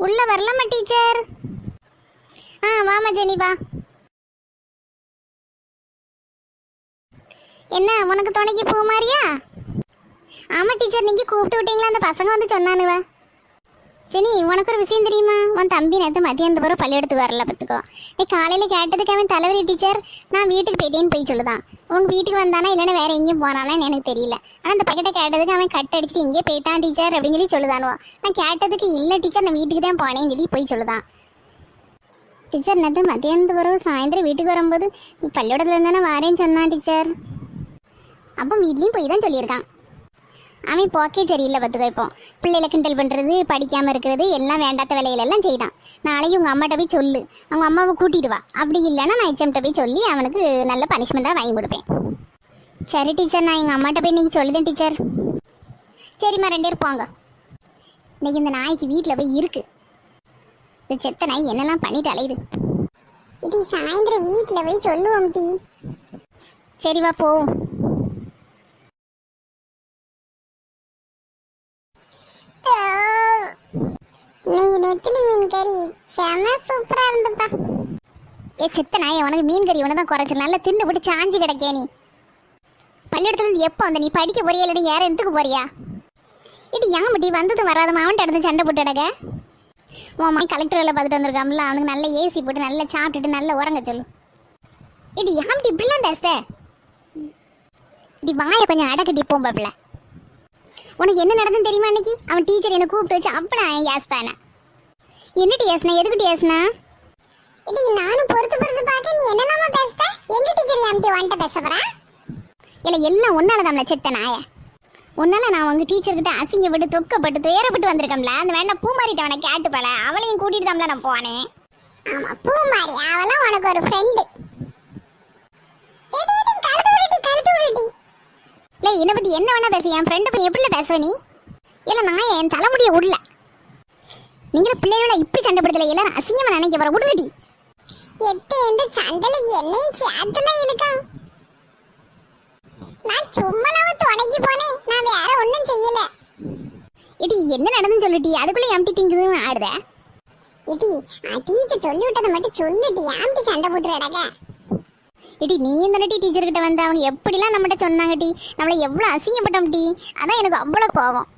உள்ள வரலாமா டீச்சர்? ஆ வாமா ஜெனி வா. என்ன உனக்கு துணைக்கு பூ மாதிரியா ஆமா டீச்சர் நீங்க கூப்பிட்டு விட்டீங்களா? அந்த பசங்க வந்து சொன்னானுவ. ஜெனி உனக்கு ஒரு விஷயம் தெரியுமா? உன் தம்பி நேற்று மதியம் பிறகு பள்ளியெடுத்து வரல பார்த்துக்கோ. நீ காலையில் கேட்டதுக்கு அவன் தலைவலி டீச்சர். நான் வீட்டுக்கு போயிட்டேன்னு போய் சொல்லுதான். உங்கள் வீட்டுக்கு வந்தானா இல்லைன்னா வேற எங்கேயும் போனானான்னு எனக்கு தெரியல. ஆனால் அந்த பக்கெட்டை கேட்டதுக்கு அவன் கட் அடிச்சுட்டு இங்கே போயிட்டான் டீச்சர் அப்படின்னு சொல்லி சொல்லுதானுவா. நான் கேட்டதுக்கு இல்லை டீச்சர் நான் வீட்டுக்கு தான் போனேன்னு சொல்லி போய் சொல்லுதான். டீச்சர் நேற்று மத்தியானத்து பிறகு சாயந்தரம் வீட்டுக்கு வரும்போது பள்ளியோடத்துல இருந்தானே வாரேன்னு சொன்னான் டீச்சர். அப்போ வீட்லேயும் போய் தான் சொல்லியிருக்கான். அவன் போக்கே சரியில்லை பார்த்துக்கோ இப்போ. பிள்ளைகளை கிண்டல் பண்ணுறது படிக்காமல் இருக்கிறது எல்லாம் வேண்டாத வேலைகளெல்லாம் செய்தான். நாளைக்கு உங்கள் அம்மாட்ட போய் சொல்லு. அவங்க அம்மாவை கூட்டிட்டு வா. அப்படி இல்லைன்னா நான் எச்எம்கிட்ட போய் சொல்லி அவனுக்கு நல்ல பனிஷ்மெண்ட்டாக வாங்கி கொடுப்பேன். சரி டீச்சர் நான் எங்கள் அம்மாட்ட போய் இன்னைக்கு சொல்லுதேன் டீச்சர் சரிம்மா ரெண்டு பேர் போங்க. இன்னைக்கு இந்த நாய்க்கு வீட்டில் போய் இருக்கு. இந்த செத்த நாய் என்னெல்லாம் பண்ணிட்டு அலையுது? இது சாயந்தரம் வீட்டில் போய் சொல்லுவோம் டீ. சரி வா போவோம் நீங்க நெத்திலி மீன் கறி. செம சூப்பரா இருந்துப்பா. ஏ சித்த உனக்கு மீன் கறி உனதான் குறைச்சு நல்லா தின்னு போட்டு சாஞ்சி கிடக்கே நீ. பள்ளியிடத்துல இருந்து எப்போ வந்த? நீ படிக்க போறியா இல்லை யாரும் எந்துக்கு போறியா? இது ஏன் முட்டி வந்தது வராதமா அவன்கிட்ட இருந்து சண்டை போட்டு கிடக்க. உன் அம்மா கலெக்டர் வேலை பார்த்துட்டு வந்திருக்காம்ல அவனுக்கு நல்ல ஏசி போட்டு நல்லா சாப்பிட்டுட்டு நல்லா உறங்க சொல்லு. இது ஏன் இப்படிலாம் பேசுத? இடி வாயை கொஞ்சம் அடக்கட்டி போம்பாப்ல உனக்கு என்ன நடந்ததுன்னு தெரியுமா அன்னைக்கு? அவன் டீச்சர் என்ன கூப்பிட்டு வச்சு அப்ப நான் ஏஸ்தானே என்னடி ஏசுனா? எதுக்கு ஏசுனா? இடி நானும் பொறுத்து பொறுத்து பார்க்க நீ என்னலாமா பேசுத எங்க டீச்சர் எம்டி வந்துட்டு பேச போறா? இல்ல எல்லாம் உன்னால தான் செத்த நாய. உன்னால நான் உங்க டீச்சர் கிட்ட அசிங்கப்பட்டு தொக்கப்பட்டு துயரப்பட்டு வந்திருக்கேன்ல. அந்த வேணா பூமாரிட்ட அவனை கேட்டு போல. அவளையும் கூட்டிட்டு தான் நான் போனேன். ஆமா பூமாரி. அவளாம் உனக்கு ஒரு ஃப்ரெண்டு இல்லை என்னை பற்றி என்ன வேணா பேச என் ஃப்ரெண்டு போய் எப்படி பேசுவ நீ? இல்லை நான் என் தலைமுடிய விடல நீங்களும் பிள்ளைகள இப்படி சண்டை படுத்தல எல்லாரும் அசிங்கமா நினைக்க வர விடுங்கடி எட்டு எந்த சண்டையில என்னையும் சேர்த்துல இழுக்கா. நான் சும்மலாவ துணைக்கு போனேன் நான் வேற ஒண்ணும் செய்யல. இடி என்ன நடந்துன்னு சொல்லுடி அதுக்குள்ள எம்டி திங்குதுன்னு ஆடுத. இடி டீச்சர் சொல்லி விட்டதை மட்டும் சொல்லிட்டு ஏம்டி சண்டை போட்டு இடி நீ இந்த டி டீச்சர் கிட்ட வந்த அவங்க எப்படிலாம் நம்மகிட்ட சொன்னாங்க டி? நம்மளை எவ்வளோ அசிங்கப்பட்டோம் டி? அதான் எனக்கு அவ்வளோ கோவம்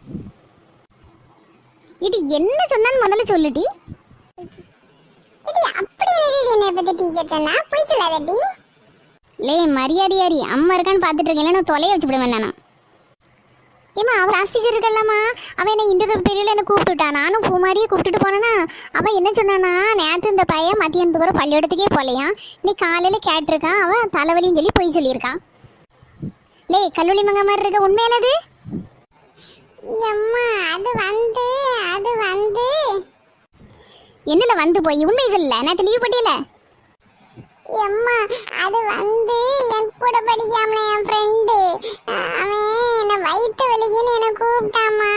இது என்ன சொன்னான்னு முதல்ல சொல்லுடி அப்படி என்ன பத்தி டீச்சர் சொன்னா. போய் சொல்லாதடி லே மரியாதையாரி அம்மா இருக்கான்னு பார்த்துட்டு இருக்கேன் நான் தொலைய வச்சு விடுவேன் நானும் ஏமா அவள் கிளாஸ் டீச்சர் இருக்கல்லம்மா. அவன் என்ன இன்டர்வியூ பீரியட்ல என்ன கூப்பிட்டுட்டா. நானும் பூ மாதிரியே கூப்பிட்டுட்டு போனேன்னா அவன் என்ன சொன்னானா நேற்று இந்த பையன் மதியானத்து வர பள்ளியோடத்துக்கே போகலையாம் நீ காலையில் கேட்டிருக்கான் அவன் தலைவலின்னு சொல்லி போய் சொல்லியிருக்கான் லே கல்லூரி மங்க மாதிரி இருக்க உண்மையிலது எம்மா அது வந்து அது வந்து. என்னல வந்து போய்? உண்மை சொல்லல. நேற்று லீவ் போட்டியல? எம்மா அது வந்து என் கூட படிக்காமல என் ஃப்ரெண்டு அவன் என்ன என்ன கூப்பிட்டாமா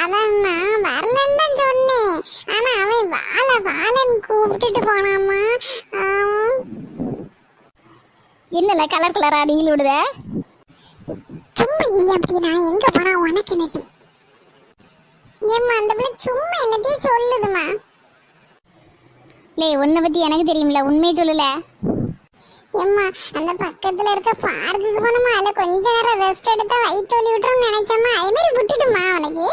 அதான் நான் வரலன்னு தான் சொன்னேன். ஆனா அவன் வாழ வாழன்னு கூப்பிட்டுட்டு போனாமா என்னல கலர் கலரா அடியில் விடுத? சும்மா இல்லை அப்படி நான் எங்க போனா உனக்கு என்னட்டி ஏம்மா அந்த பிள்ளை சும்மா என்னத்தையும் சொல்லுதுமா லே உன்னை பத்தி எனக்கு தெரியும்ல உண்மையை சொல்லல. ஏம்மா அந்த பக்கத்துல இருக்க பார்க்குக்கு போனோமா? அதுல கொஞ்ச நேரம் ரெஸ்ட் எடுத்தா வயிற்று வலி விட்டுரும் நினைச்சோமா அதே மாதிரி விட்டுட்டுமா அவனுக்கு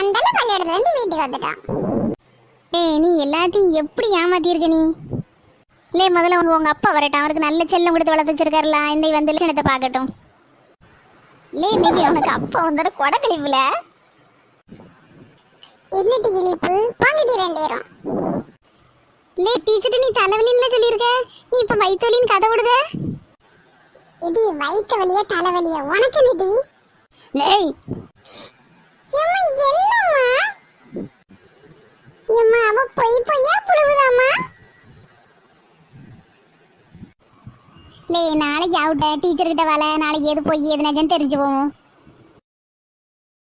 அந்த பள்ளியிடத்துல இருந்து வீட்டுக்கு வந்துட்டான் ஏய் நீ எல்லாத்தையும் எப்படி ஏமாத்திருக்க நீ? லே முதல்ல உங்க உங்க அப்பா வரட்டும். அவருக்கு நல்ல செல்லம் கொடுத்து வளர்த்து வச்சிருக்காருல. இந்த வந்து லட்சணத்தை பார்க்கட்டும். லே இன்னைக்கு அவனுக்கு அப்பா வந்துட கொடை கழிவுல? என்னடி இழிப்பு? வாங்கிட்டு ரெண்டேரும் லே டீச்சர் நீ தலைவலின்னு சொல்லியிருக்க? நீ இப்ப வயிற்று வலின்னு கதை விடுத இடி வயிற்று வலியா தலைவலியா? உனக்கு என்னடி லேய்! எம்மா அவ பொய் பொய்யா புழுவுதாம்மா? லே நாளைக்கு அவுட்ட டீச்சர் கிட்ட வேலை நாளைக்கு எது பொய் எது நிஜம் தெரிஞ்சு போவோம்